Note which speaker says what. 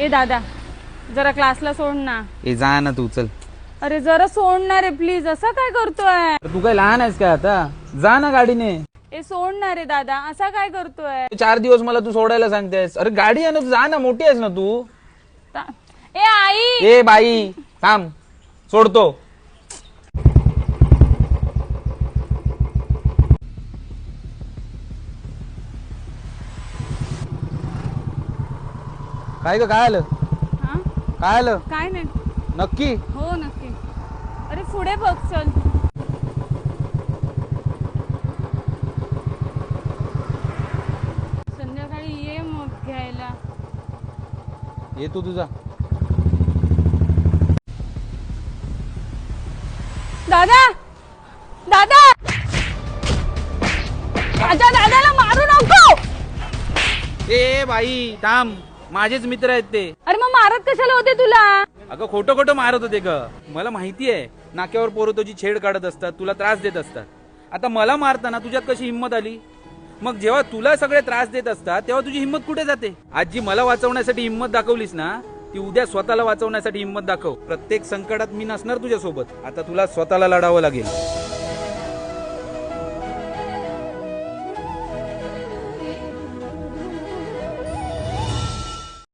Speaker 1: ए दादा जरा क्लासला सोड ना.
Speaker 2: ए जा ना तू चल.
Speaker 1: अरे जरा सोडणार रे प्लीज असं काय करतोय?
Speaker 2: तू काय लहान आहेस का आता? जा ना गाडीने.
Speaker 1: ए सोडणार रे दादा. असा काय करतोय?
Speaker 2: चार दिवस मला तू सोडायला सांगतेस. अरे गाडी आहे ना तू जा ना. मोठी आहेस ना तू.
Speaker 1: ता- ए आई!
Speaker 2: ए बाई थांब. सोडतो. काय ग काय आलं?
Speaker 1: हा?
Speaker 2: काय आलं?
Speaker 1: काय नाही.
Speaker 2: नक्की?
Speaker 1: हो नक्की. अरे पुढे बघ चल. संध्याकाळी ये मग घ्यायला.
Speaker 2: ये तू तुझा.
Speaker 1: दादा! दादा! माझ्या दादाला मारू नको!
Speaker 2: ए बाई थांब. माझेच मित्र आहेत ते.
Speaker 1: अरे मग मारत कशाला होते तुला?
Speaker 2: अगं खोटं खोटं मारत होते ग. मला माहिती आहे नाक्यावर पोरं तुझी छेड काढत असतात तुला त्रास देत असतात. आता मला मारताना तुझ्यात कशी हिंमत आली? मग जेव्हा तुला सगळे त्रास देत असतात तेव्हा तुझी हिंमत कुठे जाते? आज जी मला वाचवण्यासाठी हिंमत दाखवलीस ना ती उद्या स्वतःला वाचवण्यासाठी हिंमत दाखव. प्रत्येक संकटात मी नसणार तुझ्यासोबत. आता तुला स्वतःला लढावं लागेल.